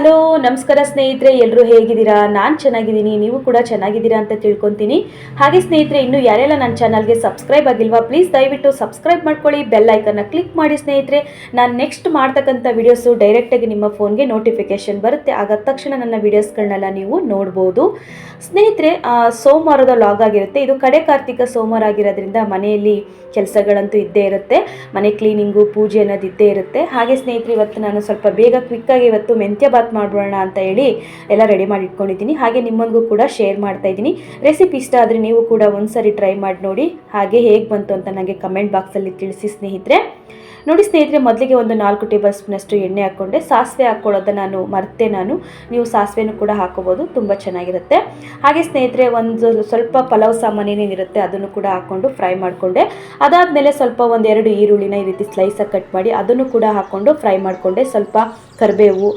Hello, ನಮಸ್ಕಾರ ಸ್ನೇಹಿತರೆ ಎಲ್ಲರೂ ಹೇಗಿದ್ದೀರಾ? ನಾನು ಚೆನ್ನಾಗಿದ್ದೀನಿ, ನೀವು ಕೂಡ ಚೆನ್ನಾಗಿದ್ದೀರಾ ಅಂತ ತಿಳ್ಕೊತೀನಿ. ಹಾಗೆ ಸ್ನೇಹಿತರೆ, ಇನ್ನು ಯಾರೆಲ್ಲ ನನ್ನ ಚಾನಲ್ಗೆ ಸಬ್ಸ್ಕ್ರೈಬ್ ಆಗಿಲ್ವಾ ಪ್ಲೀಸ್ ದಯವಿಟ್ಟು ಸಬ್ಸ್ಕ್ರೈಬ್ ಮಾಡ್ಕೊಳ್ಳಿ ಬೆಲ್ ಐಕನ್ನ ಕ್ಲಿಕ್ ಮಾಡಿ ಸ್ನೇಹಿತರೆ. ನಾನು ನೆಕ್ಸ್ಟ್ ಮಾಡ್ತಕ್ಕಂಥ ವೀಡಿಯೋಸು ಡೈರೆಕ್ಟಾಗಿ ನಿಮ್ಮ ಫೋನ್ಗೆ ನೋಟಿಫಿಕೇಶನ್ ಬರುತ್ತೆ. ಆಗ ತಕ್ಷಣ ನನ್ನ ವೀಡಿಯೋಸ್ಗಳನ್ನೆಲ್ಲ ನೀವು ನೋಡ್ಬೋದು. ಸ್ನೇಹಿತರೆ ಸೋಮವಾರದ ಲಾಗ್ ಆಗಿರುತ್ತೆ. ಇದು ಕಡೆ ಕಾರ್ತಿಕ ಸೋಮವಾರ ಆಗಿರೋದ್ರಿಂದ ಮನೆಯಲ್ಲಿ ಕೆಲಸಗಳಂತೂ ಇದ್ದೇ ಇರುತ್ತೆ. ಮನೆ ಕ್ಲೀನಿಂಗು ಪೂಜೆ ಅನ್ನೋದು ಇದ್ದೇ ಇರುತ್ತೆ. ಹಾಗೆ ಸ್ನೇಹಿತರೆ, ಇವತ್ತು ನಾನು ಸ್ವಲ್ಪ ಬೇಗ ಕ್ವಿಕ್ಕಾಗಿ ಇವತ್ತು ಮೆಂತ್ಯ ಬಾತ್ ಮಾಡ್ಬೋಣ ಅಂತ ಹೇಳಿ ಎಲ್ಲ ರೆಡಿ ಮಾಡಿ ಇಟ್ಕೊಂಡಿದ್ದೀನಿ. ಹಾಗೆ ನಿಮ್ಮೊಂದಿಗೂ ಕೂಡ ಶೇರ್ ಮಾಡ್ತಾ ಇದ್ದೀನಿ. ರೆಸಿಪಿ ಇಷ್ಟ ಆದರೆ ನೀವು ಕೂಡ ಒಂದ್ಸರಿ ಟ್ರೈ ಮಾಡಿ ನೋಡಿ. ಹಾಗೆ ಹೇಗೆ ಬಂತು ಅಂತ ನನಗೆ ಕಮೆಂಟ್ ಬಾಕ್ಸಲ್ಲಿ ತಿಳಿಸಿ ಸ್ನೇಹಿತರೆ. ನೋಡಿ ಸ್ನೇಹಿತರೆ, ಮೊದಲಿಗೆ ಒಂದು ನಾಲ್ಕು ಟೇಬಲ್ ಸ್ಪೂನಷ್ಟು ಎಣ್ಣೆ ಹಾಕ್ಕೊಂಡೆ. ಸಾಸಿವೆ ಹಾಕ್ಕೊಳ್ಳೋದನ್ನು ನಾನು ಮರೆತೆ ನಾನು. ನೀವು ಸಾಸಿವೆನೂ ಕೂಡ ಹಾಕೋಬೋದು ತುಂಬ ಚೆನ್ನಾಗಿರುತ್ತೆ. ಹಾಗೆ ಸ್ನೇಹಿತರೆ, ಒಂದು ಸ್ವಲ್ಪ ಪಲಾವ್ ಸಾಮಾನು ಏನೇನಿರುತ್ತೆ ಅದನ್ನು ಕೂಡ ಹಾಕ್ಕೊಂಡು ಫ್ರೈ ಮಾಡಿಕೊಂಡೆ. ಅದಾದಮೇಲೆ ಸ್ವಲ್ಪ ಒಂದೆರಡು ಈರುಳ್ಳಿನ ಈ ರೀತಿ ಸ್ಲೈಸಾಗಿ ಕಟ್ ಮಾಡಿ ಅದನ್ನು ಕೂಡ ಹಾಕ್ಕೊಂಡು ಫ್ರೈ ಮಾಡಿಕೊಂಡೆ. ಸ್ವಲ್ಪ ಕರಿಬೇವು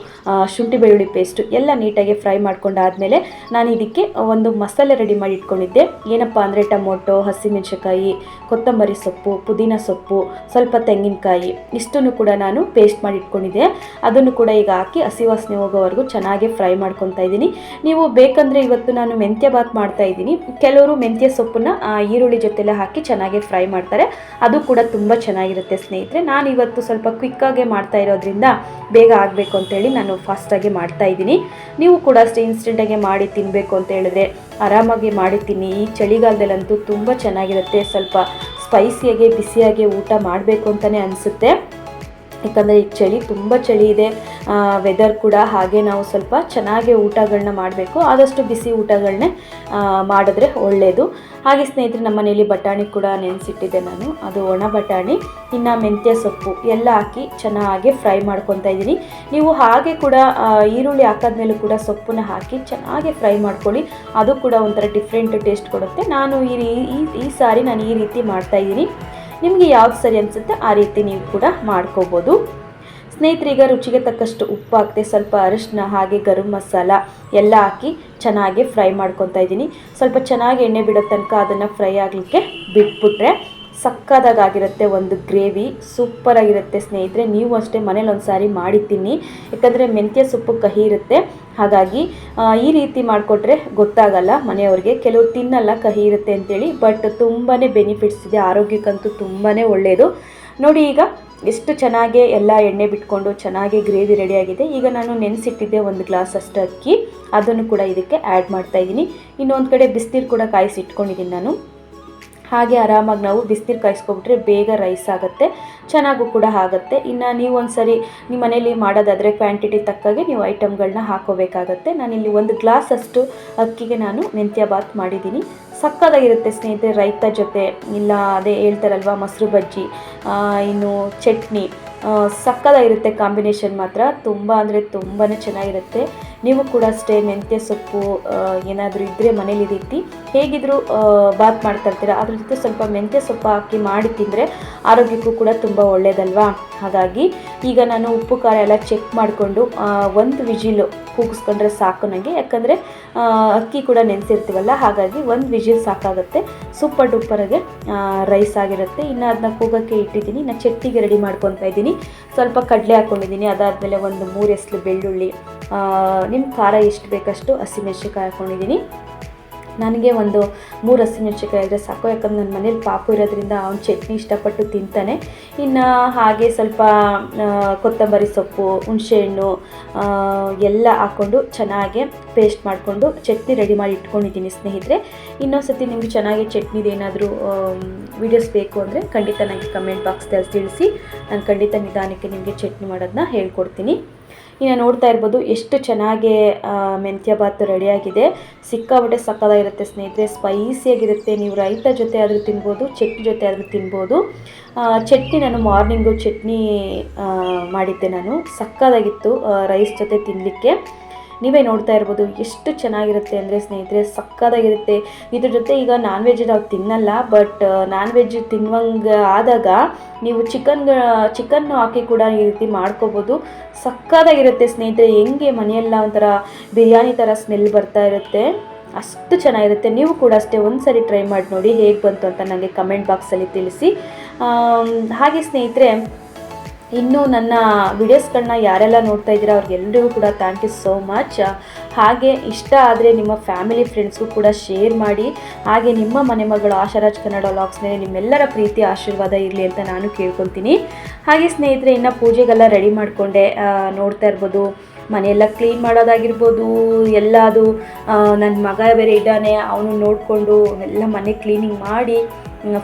ಶುಂಠಿ ಬೆಳ್ಳುಳ್ಳಿ ಪೇಸ್ಟು ಎಲ್ಲ ನೀಟಾಗಿ ಫ್ರೈ ಮಾಡ್ಕೊಂಡಾದ್ಮೇಲೆ ನಾನು ಇದಕ್ಕೆ ಒಂದು ಮಸಾಲೆ ರೆಡಿ ಮಾಡಿ ಇಟ್ಕೊಂಡಿದ್ದೆ. ಏನಪ್ಪ ಅಂದರೆ ಟೊಮೊಟೊ, ಹಸಿಮೆಣಸಿನ್ಕಾಯಿ, ಕೊತ್ತಂಬರಿ ಸೊಪ್ಪು, ಪುದೀನ ಸೊಪ್ಪು, ಸ್ವಲ್ಪ ತೆಂಗಿನಕಾಯಿ ಇಷ್ಟನ್ನು ಕೂಡ ನಾನು ಪೇಸ್ಟ್ ಮಾಡಿ ಇಟ್ಕೊಂಡಿದ್ದೆ. ಅದನ್ನು ಕೂಡ ಈಗ ಹಾಕಿ ಹಸಿ ವಾಸನೆ ಹೋಗೋವರೆಗೂ ಚೆನ್ನಾಗಿ ಫ್ರೈ ಮಾಡ್ಕೊತಾ ಇದ್ದೀನಿ. ನೀವು ಬೇಕಂದರೆ ಇವತ್ತು ನಾನು ಮೆಂತ್ಯ ಬಾತ್ ಮಾಡ್ತಾ ಇದ್ದೀನಿ. ಕೆಲವರು ಮೆಂತ್ಯ ಸೊಪ್ಪನ್ನು ಈರುಳ್ಳಿ ಜೊತೆಲೆ ಹಾಕಿ ಚೆನ್ನಾಗಿ ಫ್ರೈ ಮಾಡ್ತಾರೆ. ಅದು ಕೂಡ ತುಂಬ ಚೆನ್ನಾಗಿರುತ್ತೆ ಸ್ನೇಹಿತರೆ. ನಾನು ಇವತ್ತು ಸ್ವಲ್ಪ ಕ್ವಿಕ್ಕಾಗೆ ಮಾಡ್ತಾ ಇರೋದ್ರಿಂದ ಬೇಗ ಆಗಬೇಕು ಅಂತೇಳಿ ನಾನು ಫಾಸ್ಟಾಗಿ ಮಾಡ್ತಾ ಇದ್ದೀನಿ. ನೀವು ಕೂಡ ಅಷ್ಟೇ ಇನ್ಸ್ಟೆಂಟಾಗಿ ಮಾಡಿ ತಿನ್ನಬೇಕು ಅಂತ ಹೇಳಿದ್ರೆ ಆರಾಮಾಗಿ ಮಾಡಿ ತಿನ್ನಿ. ಈ ಚಳಿಗಾಲದಲ್ಲಂತೂ ತುಂಬ ಚೆನ್ನಾಗಿರುತ್ತೆ. ಸ್ವಲ್ಪ ಸ್ಪೈಸಿಯಾಗಿ ಬಿಸಿಯಾಗಿ ಊಟ ಮಾಡಬೇಕು ಅಂತಲೇ ಅನಿಸುತ್ತೆ. ಯಾಕಂದರೆ ಈಗ ಚಳಿ ತುಂಬ ಚಳಿ ಇದೆ. ವೆದರ್ ಕೂಡ ಹಾಗೆ ನಾವು ಸ್ವಲ್ಪ ಚೆನ್ನಾಗೆ ಊಟಗಳನ್ನ ಮಾಡಬೇಕು. ಆದಷ್ಟು ಬಿಸಿ ಊಟಗಳನ್ನೇ ಮಾಡಿದ್ರೆ ಒಳ್ಳೆಯದು ಹಾಗೆ ಸ್ನೇಹಿತರೆ, ನಮ್ಮ ಮನೆಯಲ್ಲಿ ಬಟಾಣಿ ಕೂಡ ನೆನೆಸಿಟ್ಟಿದ್ದೆ ನಾನು. ಅದು ಒಣ ಬಟಾಣಿ, ಇನ್ನು ಮೆಂತ್ಯ ಸೊಪ್ಪು ಎಲ್ಲ ಹಾಕಿ ಚೆನ್ನಾಗಿ ಫ್ರೈ ಮಾಡ್ಕೊತಾ ಇದ್ದೀನಿ. ನೀವು ಹಾಗೆ ಕೂಡ ಈರುಳ್ಳಿ ಹಾಕಾದ್ಮೇಲೂ ಕೂಡ ಸೊಪ್ಪನ್ನ ಹಾಕಿ ಚೆನ್ನಾಗಿ ಫ್ರೈ ಮಾಡ್ಕೊಳ್ಳಿ. ಅದು ಕೂಡ ಒಂಥರ ಡಿಫ್ರೆಂಟ್ ಟೇಸ್ಟ್ ಕೊಡುತ್ತೆ. ನಾನು ಈ ಈ ಸಾರಿ ನಾನು ಈ ರೀತಿ ಮಾಡ್ತಾ ಇದ್ದೀನಿ. ನಿಮಗೆ ಯಾವ್ದು ಸರಿ ಅನಿಸುತ್ತೆ ಆ ರೀತಿ ನೀವು ಕೂಡ ಮಾಡ್ಕೋಬೋದು. ಸ್ನೇಹಿತರೀಗ ರುಚಿಗೆ ತಕ್ಕಷ್ಟು ಉಪ್ಪು ಹಾಕ್ತೆ ಸ್ವಲ್ಪ ಅರಿಶಿನ ಹಾಗೆ ಗರಂ ಮಸಾಲ ಎಲ್ಲ ಹಾಕಿ ಚೆನ್ನಾಗಿ ಫ್ರೈ ಮಾಡ್ಕೊತಾ ಇದ್ದೀನಿ. ಸ್ವಲ್ಪ ಚೆನ್ನಾಗಿ ಎಣ್ಣೆ ಬಿಡೋ ತನಕ ಅದನ್ನು ಫ್ರೈ ಆಗಲಿಕ್ಕೆ ಬಿಟ್ಬಿಟ್ರೆ ಸಕ್ಕದಾಗಿರುತ್ತೆ ಒಂದು ಗ್ರೇವಿ, ಸೂಪರಾಗಿರುತ್ತೆ ಸ್ನೇಹಿತರೆ. ನೀವು ಅಷ್ಟೇ ಮನೇಲಿ ಒಂದು ಸಾರಿ ಮಾಡಿ ತಿನ್ನಿ ಯಾಕಂದರೆ ಮೆಂತ್ಯ ಸೊಪ್ಪು ಕಹಿ ಇರುತ್ತೆ. ಹಾಗಾಗಿ ಈ ರೀತಿ ಮಾಡಿಕೊಟ್ರೆ ಗೊತ್ತಾಗಲ್ಲ ಮನೆಯವ್ರಿಗೆ. ಕೆಲವರು ತಿನ್ನಲ್ಲ ಕಹಿ ಇರುತ್ತೆ ಅಂತೇಳಿ, ಬಟ್ ತುಂಬಾ ಬೆನಿಫಿಟ್ಸ್ ಇದೆ. ಆರೋಗ್ಯಕ್ಕಂತೂ ತುಂಬಾ ಒಳ್ಳೆಯದು ನೋಡಿ ಈಗ, ಎಷ್ಟು ಚೆನ್ನಾಗಿ ಎಲ್ಲ ಎಣ್ಣೆ ಬಿಟ್ಕೊಂಡು ಚೆನ್ನಾಗಿ ಗ್ರೇವಿ ರೆಡಿಯಾಗಿದೆ. ಈಗ ನಾನು ನೆನೆಸಿಟ್ಟಿದ್ದೆ ಒಂದು ಗ್ಲಾಸ್ ಅಷ್ಟು ಅಕ್ಕಿ. ಅದನ್ನು ಕೂಡ ಇದಕ್ಕೆ ಆ್ಯಡ್ ಮಾಡ್ತಾಯಿದ್ದೀನಿ ಇನ್ನೊಂದು ಕಡೆ ಬಿಸಿನೀರು ಕೂಡ ಕಾಯಿಸಿ ಇಟ್ಕೊಂಡಿದ್ದೀನಿ ನಾನು. ಹಾಗೆ ಆರಾಮಾಗಿ ನಾವು ಬಿಸಿನೀರು ಕಾಯಿಸ್ಕೊಬಿಟ್ರೆ ಬೇಗ ರೈಸ್ ಆಗುತ್ತೆ, ಚೆನ್ನಾಗೂ ಕೂಡ ಆಗುತ್ತೆ. ಇನ್ನು ನೀವು ಒಂದು ಸರಿ ನಿಮ್ಮ ಮನೇಲಿ ಮಾಡೋದಾದರೆ ಕ್ವಾಂಟಿಟಿ ತಕ್ಕಾಗೆ ನೀವು ಐಟಮ್ಗಳನ್ನ ಹಾಕೋಬೇಕಾಗತ್ತೆ. ನಾನಿಲ್ಲಿ ಒಂದು ಗ್ಲಾಸ್ ಅಷ್ಟು ಅಕ್ಕಿಗೆ ನಾನು ಮೆಂತ್ಯ ಬಾತ್ ಮಾಡಿದ್ದೀನಿ. ಸಕ್ಕದಾಗಿರುತ್ತೆ ಸ್ನೇಹಿತರೆ, ರೈತ ಜೊತೆ, ಇಲ್ಲ ಅದೇ ಹೇಳ್ತಾರಲ್ವ, ಮೊಸರು ಬಜ್ಜಿ ಇನ್ನು ಚಟ್ನಿ ಸಕ್ಕದಾಗಿರುತ್ತೆ ಕಾಂಬಿನೇಷನ್ ಮಾತ್ರ. ತುಂಬ ಅಂದರೆ ತುಂಬಾ ಚೆನ್ನಾಗಿರುತ್ತೆ. ನೀವು ಕೂಡ ಅಷ್ಟೇ ಮೆಂತ್ಯ ಸೊಪ್ಪು ಏನಾದರೂ ಇದ್ದರೆ ಮನೇಲಿ ರೀತಿ ಹೇಗಿದ್ದರೂ ಬಾತ್ ಮಾಡ್ತಾ ಇರ್ತೀರ. ಅದ್ರ ಜೊತೆ ಸ್ವಲ್ಪ ಮೆಂತ್ಯ ಸೊಪ್ಪು ಹಾಕಿ ಮಾಡಿ ತಿಂದರೆ ಆರೋಗ್ಯಕ್ಕೂ ಕೂಡ ತುಂಬ ಒಳ್ಳೆಯದಲ್ವಾ ಹಾಗಾಗಿ ಈಗ ನಾನು ಉಪ್ಪು, ಖಾರ ಎಲ್ಲ ಚೆಕ್ ಮಾಡಿಕೊಂಡು ಒಂದು ವಿಜಿಲು ಕೂಗಿಸ್ಕೊಂಡ್ರೆ ಸಾಕು ನನಗೆ ಯಾಕಂದರೆ ಅಕ್ಕಿ ಕೂಡ ನೆನೆಸಿರ್ತೀವಲ್ಲ, ಹಾಗಾಗಿ ಒಂದು ವಿಜಿಲ್ ಸಾಕಾಗುತ್ತೆ. ಸೂಪರ್ ಡೂಪರಾಗೆ ರೈಸ್ ಆಗಿರುತ್ತೆ. ಇನ್ನು ಅದನ್ನ ಕೂಗೋಕ್ಕೆ ಇಟ್ಟಿದ್ದೀನಿ. ನಾನು ಚಟ್ನಿಗೆ ರೆಡಿ ಮಾಡ್ಕೊತಾ ಇದ್ದೀನಿ. ಸ್ವಲ್ಪ ಕಡಲೆ ಹಾಕ್ಕೊಂಡಿದ್ದೀನಿ ಅದಾದಮೇಲೆ ಒಂದು ಮೂರು ಎಸ್ಲು ಬೆಳ್ಳುಳ್ಳಿ. ನಿಮ್ಮ ಖಾರ ಎಷ್ಟು ಬೇಕಷ್ಟು ಹಸಿಮೆಣ್ಸಿನ್ಕಾಯಿ ಹಾಕ್ಕೊಂಡಿದ್ದೀನಿ ನನಗೆ ಒಂದು ಮೂರು ಹಸಿಮೆಣ್ಸಿನ್ಕಾಯಿ ಆದರೆ ಸಾಕು, ಯಾಕಂದ್ರೆ ನನ್ನ ಮನೇಲಿ ಪಾಪು ಇರೋದ್ರಿಂದ ಅವ್ನು ಚಟ್ನಿ ಇಷ್ಟಪಟ್ಟು ತಿಂತಾನೆ. ಇನ್ನು ಹಾಗೆ ಸ್ವಲ್ಪ ಕೊತ್ತಂಬರಿ ಸೊಪ್ಪು ಹುಣಸೆಹಣ್ಣು ಎಲ್ಲ ಹಾಕ್ಕೊಂಡು ಚೆನ್ನಾಗಿ ಪೇಸ್ಟ್ ಮಾಡಿಕೊಂಡು ಚಟ್ನಿ ರೆಡಿ ಮಾಡಿ ಇಟ್ಕೊಂಡಿದ್ದೀನಿ ಸ್ನೇಹಿತರೆ. ಇನ್ನೊಂದು ಸತಿ ನಿಮಗೆ ಚೆನ್ನಾಗಿ ಚಟ್ನಿದು ಏನಾದರೂ ವೀಡಿಯೋಸ್ ಬೇಕು ಅಂದರೆ ಖಂಡಿತ ನನಗೆ ಕಮೆಂಟ್ ಬಾಕ್ಸ್ದಲ್ಲಿ ತಿಳಿಸಿ. ನಾನು ಖಂಡಿತ ನಿಧಾನಕ್ಕೆ ನಿಮಗೆ ಚಟ್ನಿ ಮಾಡೋದನ್ನ ಹೇಳ್ಕೊಡ್ತೀನಿ. ಇನ್ನು ನೋಡ್ತಾ ಇರ್ಬೋದು ಎಷ್ಟು ಚೆನ್ನಾಗಿ ಮೆಂತ್ಯ ಬಾತ್ ರೆಡಿಯಾಗಿದೆ. ಸಿಕ್ಕಾಬಟ್ಟೆ ಸಕ್ಕದಾಗಿರುತ್ತೆ ಸ್ನೇಹಿತರೆ, ಸ್ಪೈಸಿಯಾಗಿರುತ್ತೆ. ನೀವು ರೈತ ಜೊತೆ ಆದರೂ ತಿನ್ಬೋದು, ಚಟ್ನಿ ಜೊತೆ ಆದರೂ ತಿನ್ಬೋದು. ಚಟ್ನಿ ನಾನು ಮಾರ್ನಿಂಗು ಚಟ್ನಿ ಮಾಡಿದ್ದೆ ನಾನು. ಸಕ್ಕದಾಗಿತ್ತು ರೈಸ್ ಜೊತೆ ತಿನ್ನಲಿಕ್ಕೆ ನೀವೇ ನೋಡ್ತಾ ಇರ್ಬೋದು, ಎಷ್ಟು ಚೆನ್ನಾಗಿರುತ್ತೆ ಅಂದರೆ ಸ್ನೇಹಿತರೆ ಸಕ್ಕದಾಗಿರುತ್ತೆ ಇದ್ರ ಜೊತೆ ಈಗ ನಾನ್ ವೆಜ್ ನಾವು ತಿನ್ನಲ್ಲ ಬಟ್ ನಾನ್ ವೆಜ್ ತಿನ್ನುವಂಗೆ ಆದಾಗ ನೀವು ಚಿಕನ್ ಚಿಕನ್ ಹಾಕಿ ಕೂಡ ಈ ರೀತಿ ಮಾಡ್ಕೋಬೋದು. ಸಕ್ಕದಾಗಿರುತ್ತೆ ಸ್ನೇಹಿತರೆ, ಹೆಂಗೆ ಮನೆಯೆಲ್ಲ ಒಂಥರ ಬಿರಿಯಾನಿ ಥರ ಸ್ಮೆಲ್ ಬರ್ತಾ ಇರುತ್ತೆ. ಅಷ್ಟು ಚೆನ್ನಾಗಿರುತ್ತೆ. ನೀವು ಕೂಡ ಅಷ್ಟೇ ಒಂದು ಸರಿ ಟ್ರೈ ಮಾಡಿ ನೋಡಿ ಹೇಗೆ ಬಂತು ಅಂತ ನನಗೆ ಕಮೆಂಟ್ ಬಾಕ್ಸಲ್ಲಿ ತಿಳಿಸಿ. ಹಾಗೆ ಸ್ನೇಹಿತರೆ ಇನ್ನು ನನ್ನ ವಿಡಿಯೋಸ್ಗಳನ್ನ ಯಾರೆಲ್ಲ ನೋಡ್ತಾ ಇದ್ದೀರಾ ಅವ್ರಿಗೆಲ್ಲರಿಗೂ ಕೂಡ ಥ್ಯಾಂಕ್ ಯು ಸೋ ಮಚ್ ಹಾಗೆ ಇಷ್ಟ ಆದರೆ ನಿಮ್ಮ ಫ್ಯಾಮಿಲಿ ಫ್ರೆಂಡ್ಸ್ಗೂ ಕೂಡ ಶೇರ್ ಮಾಡಿ. ಹಾಗೆ ನಿಮ್ಮ ಮನೆ ಮಗಳು ಆಶಾರಾಜ್ ಕನ್ನಡ ವ್ಲಾಗ್ಸ್ ಮೇಲೆ ನಿಮ್ಮೆಲ್ಲರ ಪ್ರೀತಿ, ಆಶೀರ್ವಾದ ಇರಲಿ ಅಂತ ನಾನು ಕೇಳ್ಕೊತೀನಿ ಹಾಗೆ ಸ್ನೇಹಿತರೆ, ಇನ್ನು ಪೂಜೆಗೆಲ್ಲ ರೆಡಿ ಮಾಡಿಕೊಂಡೆ. ನೋಡ್ತಾ ಇರ್ಬೋದು. ಮನೆಯೆಲ್ಲ ಕ್ಲೀನ್ ಮಾಡೋದಾಗಿರ್ಬೋದು. ಎಲ್ಲ ಅದು ನನ್ನ ಮಗ ಬೇರೆ ಇದ್ದಾನೆ, ಅವನು ನೋಡಿಕೊಂಡು ಎಲ್ಲ ಮನೆ ಕ್ಲೀನಿಂಗ್ ಮಾಡಿ.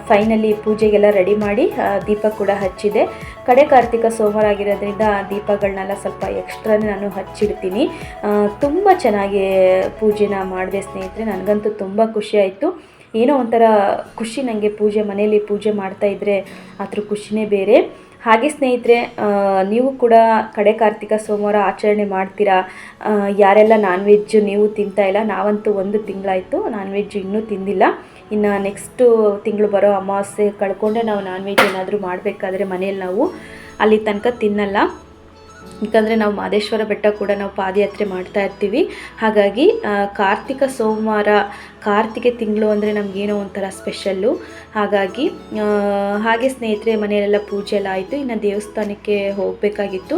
ಫೈನಲಿ ಪೂಜೆಗೆಲ್ಲ ರೆಡಿ ಮಾಡಿ ಆ, ದೀಪ ಕೂಡ ಹಚ್ಚಿದೆ. ಕಡೆ ಕಾರ್ತಿಕ ಸೋಮವಾರ ಆಗಿರೋದ್ರಿಂದ ದೀಪಗಳನ್ನೆಲ್ಲ ಸ್ವಲ್ಪ ಎಕ್ಸ್ಟ್ರಾನೇ ನಾನು ಹಚ್ಚಿಡ್ತೀನಿ. ತುಂಬ ಚೆನ್ನಾಗಿ ಪೂಜೆನ ಮಾಡಿದೆ ಸ್ನೇಹಿತರೆ ನನಗಂತೂ ತುಂಬ ಆಯಿತು. ಏನೋ ಒಂಥರ ಖುಷಿ ನನಗೆ ಪೂಜೆ ಮನೆಯಲ್ಲಿ ಪೂಜೆ ಮಾಡ್ತಾ ಇದ್ದರೆ ಅದ್ರ ಖುಷಿನೇ ಬೇರೆ. ಹಾಗೆ ಸ್ನೇಹಿತರೆ ನೀವು ಕೂಡ ಕಡೆ ಕಾರ್ತಿಕ ಸೋಮವಾರ ಆಚರಣೆ ಮಾಡ್ತೀರಾ? ಯಾರೆಲ್ಲ ನಾನ್ ವೆಜ್ ನೀವು ತಿಂತಾ ಇಲ್ಲ? ನಾವಂತೂ ಒಂದು ತಿಂಗಳಾಯಿತು ನಾನ್ ವೆಜ್ ಇನ್ನೂ ತಿಂದಿಲ್ಲ. ಇನ್ನು ನೆಕ್ಸ್ಟು ತಿಂಗಳು ಬರೋ ಅಮಾವಾಸ್ಯೆ ಕಳ್ಕೊಂಡೆ ನಾವು ನಾನ್ ವೆಜ್ ಏನಾದರೂ ಮಾಡಬೇಕಾದ್ರೆ ಮನೇಲಿ ನಾವು ಅಲ್ಲಿ ತನಕ ತಿನ್ನಲ್ಲ. ಯಾಕಂದರೆ ನಾವು ಮಾದೇಶ್ವರ ಬೆಟ್ಟ ಕೂಡ ನಾವು ಪಾದಯಾತ್ರೆ ಮಾಡ್ತಾ ಇರ್ತೀವಿ. ಹಾಗಾಗಿ ಕಾರ್ತಿಕ ಸೋಮವಾರ ಕಾರ್ತಿಕೆ ತಿಂಗಳು ಅಂದರೆ ನಮಗೇನೋ ಒಂಥರ ಸ್ಪೆಷಲ್ಲು. ಹಾಗಾಗಿ ಹಾಗೆ ಸ್ನೇಹಿತರೆ, ಮನೆಯಲ್ಲೆಲ್ಲ ಪೂಜೆ ಎಲ್ಲ ಆಯಿತು. ಇನ್ನು ದೇವಸ್ಥಾನಕ್ಕೆ ಹೋಗಬೇಕಾಗಿತ್ತು.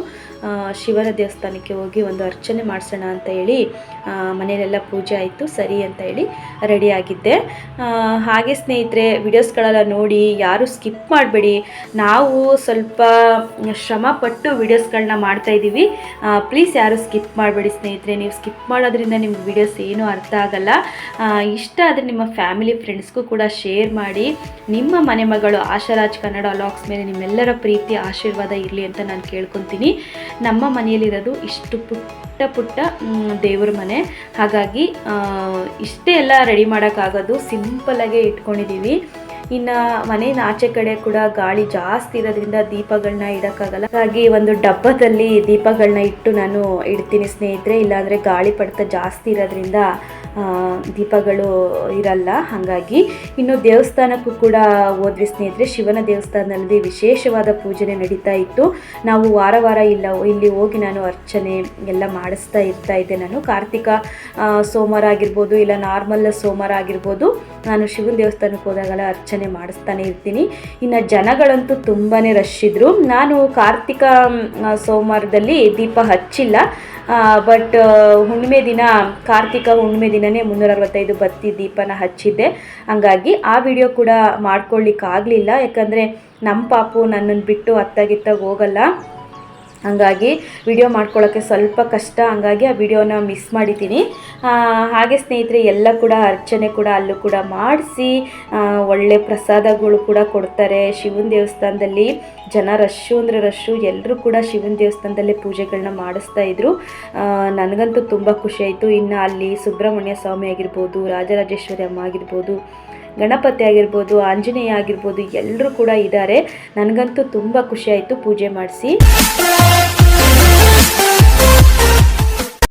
ಶಿವನ ದೇವಸ್ಥಾನಕ್ಕೆ ಹೋಗಿ ಒಂದು ಅರ್ಚನೆ ಮಾಡಿಸೋಣ ಅಂತ ಹೇಳಿ ಮನೆಯಲ್ಲೆಲ್ಲ ಪೂಜೆ ಆಯಿತು. ಸರಿ ಅಂತ ಹೇಳಿ ರೆಡಿಯಾಗಿದ್ದೆ ಹಾಗೆ ಸ್ನೇಹಿತರೆ, ವಿಡಿಯೋಸ್ಗಳೆಲ್ಲ ನೋಡಿ, ಯಾರು ಸ್ಕಿಪ್ ಮಾಡಬೇಡಿ. ನಾವು ಸ್ವಲ್ಪ ಶ್ರಮಪಟ್ಟು ವಿಡಿಯೋಸ್ಗಳನ್ನ ಮಾಡ್ತಾ ಇದ್ದೀವಿ. ಪ್ಲೀಸ್ ಯಾರು ಸ್ಕಿಪ್ ಮಾಡಬೇಡಿ ಸ್ನೇಹಿತರೆ. ನೀವು ಸ್ಕಿಪ್ ಮಾಡೋದ್ರಿಂದ ನಿಮ್ಗೆ ವಿಡಿಯೋಸ್ ಏನೂ ಅರ್ಥ ಆಗಲ್ಲ. ಇಷ್ಟ ಆದರೆ ನಿಮ್ಮ ಫ್ಯಾಮಿಲಿ ಫ್ರೆಂಡ್ಸ್ಗೂ ಕೂಡ ಶೇರ್ ಮಾಡಿ. ನಿಮ್ಮ ಮನೆ ಮಗಳು ಆಶಾರಾಜ್ ಕನ್ನಡ ಲಾಕ್ಸ್ ಮೇಲೆ ನಿಮ್ಮೆಲ್ಲರ ಪ್ರೀತಿ, ಆಶೀರ್ವಾದ ಇರಲಿ ಅಂತ ನಾನು ಕೇಳ್ಕೊತೀನಿ. ನಮ್ಮ ಮನೆಯಲ್ಲಿರೋದು ಇಷ್ಟು ಪುಟ್ಟ ಪುಟ್ಟ ದೇವ್ರ ಮನೆ. ಹಾಗಾಗಿ ಇಷ್ಟೇ ಎಲ್ಲ ರೆಡಿ ಮಾಡೋಕ್ಕಾಗೋದು ಸಿಂಪಲಾಗೇ ಇಟ್ಕೊಂಡಿದ್ದೀವಿ ಇನ್ನು ಮನೆಯ ಆಚೆ ಕಡೆ ಕೂಡ ಗಾಳಿ ಜಾಸ್ತಿ ಇರೋದ್ರಿಂದ ದೀಪಗಳನ್ನ ಇಡೋಕ್ಕಾಗಲ್ಲ. ಹಾಗಾಗಿ ಒಂದು ಡಬ್ಬದಲ್ಲಿ ದೀಪಗಳನ್ನ ಇಟ್ಟು ನಾನು ಇಡ್ತೀನಿ ಸ್ನೇಹಿತರೆ. ಇಲ್ಲಾಂದರೆ ಗಾಳಿ ಪಡ್ತ ಜಾಸ್ತಿ ಇರೋದ್ರಿಂದ ದೀಪಗಳು ಇರಲ್ಲ. ಹಾಗಾಗಿ ಇನ್ನು ದೇವಸ್ಥಾನಕ್ಕೂ ಕೂಡ ಹೋದ್ವಿ ಸ್ನೇಹಿತರೆ. ಶಿವನ ದೇವಸ್ಥಾನದಲ್ಲಿ ವಿಶೇಷವಾದ ಪೂಜೆ ನಡೀತಾ ಇತ್ತು. ನಾವು ವಾರ ವಾರ ಇಲ್ಲ, ಇಲ್ಲಿ ಹೋಗಿ ನಾನು ಅರ್ಚನೆ ಎಲ್ಲ ಮಾಡಿಸ್ತಾ ಇರ್ತಾ ಇದ್ದೆ ನಾನು. ಕಾರ್ತಿಕ ಸೋಮವಾರ ಆಗಿರ್ಬೋದು, ಇಲ್ಲ ನಾರ್ಮಲ್ ಸೋಮವಾರ ಆಗಿರ್ಬೋದು, ನಾನು ಶಿವನ ದೇವಸ್ಥಾನಕ್ಕೆ ಹೋದಾಗಲ್ಲ ಅರ್ಚನೆ ಮಾಡಿಸ್ತಾನೆ ಇರ್ತೀನಿ. ಇನ್ನು ಜನಗಳಂತೂ ತುಂಬಾ ರಶ್ ಇದ್ದರು ನಾನು ಕಾರ್ತಿಕ ಸೋಮವಾರದಲ್ಲಿ ದೀಪ ಹಚ್ಚಿಲ್ಲ. ಬಟ್ ಹುಣ್ಣಿಮೆ ದಿನ, ಕಾರ್ತಿಕ ಹುಣ್ಣಿಮೆ ದಿನನೇ ಮುನ್ನೂರ ಅರವತ್ತೈದು ಬತ್ತಿ ದೀಪನ ಹಚ್ಚಿದ್ದೆ. ಹಂಗಾಗಿ ಆ ವಿಡಿಯೋ ಕೂಡ ಮಾಡ್ಕೊಳ್ಳಿಕ್ಕಾಗಲಿಲ್ಲ. ಯಾಕಂದರೆ ನಮ್ಮ ಪಾಪು ನನ್ನನ್ನು ಬಿಟ್ಟು ಅತ್ತಾಗಿತ್ತಾಗ ಹೋಗಲ್ಲ. ಹಂಗಾಗಿ ವಿಡಿಯೋ ಮಾಡ್ಕೊಳ್ಳೋಕ್ಕೆ ಸ್ವಲ್ಪ ಕಷ್ಟ. ಹಂಗಾಗಿ ಆ ವಿಡಿಯೋನ ಮಿಸ್ ಮಾಡಿದ್ದೀನಿ. ಹಾಗೆ ಸ್ನೇಹಿತರೆ, ಎಲ್ಲ ಕೂಡ ಅರ್ಚನೆ ಕೂಡ ಅಲ್ಲೂ ಕೂಡ ಮಾಡಿಸಿ ಒಳ್ಳೆ ಪ್ರಸಾದಗಳು ಕೂಡ ಕೊಡ್ತಾರೆ. ಶಿವನ ದೇವಸ್ಥಾನದಲ್ಲಿ ಜನ ರಶ್ಶು ಅಂದರೆ ರಶ್ಶು ಎಲ್ಲರೂ ಕೂಡ ಶಿವನ ದೇವಸ್ಥಾನದಲ್ಲೇ ಪೂಜೆಗಳನ್ನ ಮಾಡಿಸ್ತಾ ಇದ್ರು. ನನಗಂತೂ ತುಂಬ ಖುಷಿಯಾಯಿತು ಇನ್ನು ಅಲ್ಲಿ ಸುಬ್ರಹ್ಮಣ್ಯ ಸ್ವಾಮಿ ಆಗಿರ್ಬೋದು, ರಾಜರಾಜೇಶ್ವರಿ ಅಮ್ಮ ಆಗಿರ್ಬೋದು, ಗಣಪತಿ ಆಗಿರ್ಬೋದು, ಆಂಜನೇಯ ಆಗಿರ್ಬೋದು ಎಲ್ಲರೂ ಕೂಡ ಇದ್ದಾರೆ. ನನಗಂತೂ ತುಂಬ ಖುಷಿಯಾಯಿತು ಪೂಜೆ ಮಾಡಿಸಿ.